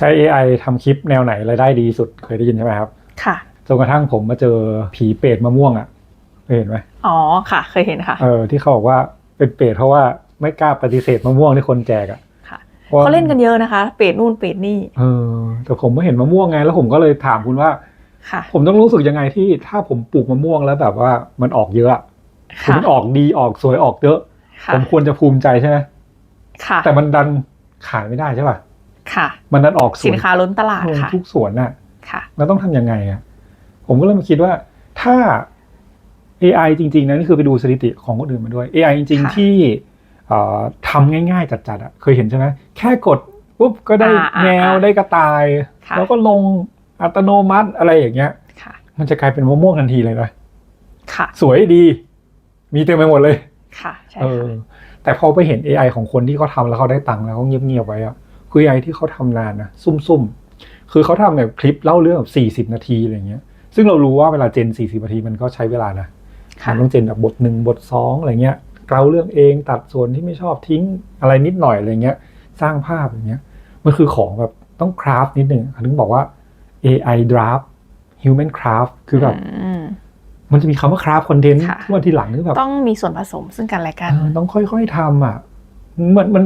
ใช้ AI ทำคลิปแนวไหนรายได้ดีสุดเคยได้ยินใช่ไหมครับ ค่ะ จนกระทั่งผมมาเจอผีเปรตมะม่วงอะเคยเห็นไหมอ๋อ ค่ะ เคยเห็นค่ะ เออ ที่เขาบอกว่าเป็นเปรตเพราะว่าไม่กล้าปฏิเสธมะม่วงที่คนแจกอะค่ะพราะเขาเล่นกันเยอะนะคะ เปรตนู่นเปรตนี่ เออ แต่ผมไม่เห็นมะม่วงไง แล้วผมก็เลยถามคุณว่า ค่ะ ผมต้องรู้สึกยังไงที่ถ้าผมปลูกมะม่วงแล้วแบบว่ามันออกเยอะอะคือค่ะมันออกดีออกสวยออกเยอะค่ะผมควรจะภูมิใจใช่ไหมค่ะ แต่มันดันขายไม่ได้ใช่ป่ะ ค่ะ มันดันออกสวยสินค้าล้นตลาดค่ะทุกสวนน่ะค่ะเราต้องทำยังไงอะผมก็เลยมาคิดว่าถ้า AI จริง ๆนะนี่คือไปดูสถิติของคนอื่นมาด้วย AI จริงค่ะๆที่เอ่อทำง่าย ๆ จัดๆอะเคยเห็นใช่ไหมแค่กดปุ๊บก็ได้อ่าอ่าแมวอ่าได้กระต่ายค่ะแล้วก็ลงอัตโนมัติอะไรอย่างเงี้ยค่ะมันจะกลายเป็นมะม่วงทันทีเลยนะค่ะ สวยดี มีเต็มไปหมดเลย ค่ะใช่เออค่ะแต่พอไปเห็น AI ของคนที่เขาทำแล้วเขาได้ตังค์แล้วเขาเงียบๆไว้อะ คือ AI ที่เขาทำนานนะซุ่มๆ คือเขาทำแบบคลิปเล่าเรื่องแบบสี่สิบนาทีอะไรเงี้ย ซึ่งเรารู้ว่าเวลาเจนสี่สิบนาทีมันก็ใช้เวลานะค่ะมันต้องเจนแบบบทหนึ่งบทสองอะไรเงี้ยเกลาเรื่องเองตัดส่วนที่ไม่ชอบทิ้งอะไรนิดหน่อยอะไรเงี้ย สร้างภาพอย่างเงี้ย มันคือของแบบต้องคราฟนิดหนึ่งถึงบอกว่า AI draft human craft คือแบบอืมมันจะมีคำว่าคราฟคอนเทนต์ค่ะที่วันทีหลังคือแบบต้องมีส่วนผสมซึ่งกันและกันเออต้องค่อยๆทำอะเหมือนมัน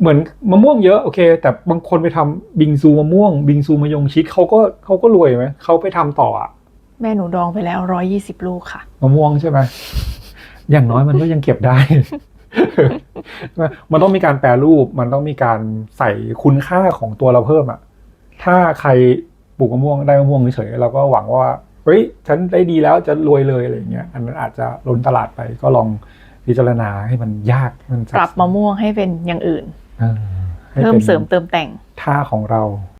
เหมือนมะม่วงเยอะโอเค แต่บางคนไปทำบิงซูมะม่วง บิงซูมะยงชิดเขาก็เขาก็รวยไหมเขาไปทำต่ออะแม่หนูดองไปแล้วร้อยี่สิบลูกค่ะมะม่วงใช่ไหมอย่างน้อยมันก็ยังเก็บได้ มันต้องมีการแปรรูป มันต้องมีการใส่คุณค่าของตัวเราเพิ่มอะถ้าใครปลูกมะม่วงได้มะม่วงเฉยๆเราก็หวังว่าเฮ้ยฉันได้ดีแล้วจะรวยเลยอะไรอย่างเงี้ยอันนั้นอาจจะล้นตลาดไปก็ลองพิจารณาให้มันยากมันซัปรับมะม่วงให้เป็นอย่างอื่น เออให้เพิ่มป็นเสริมเติมแต่งท่าของเรา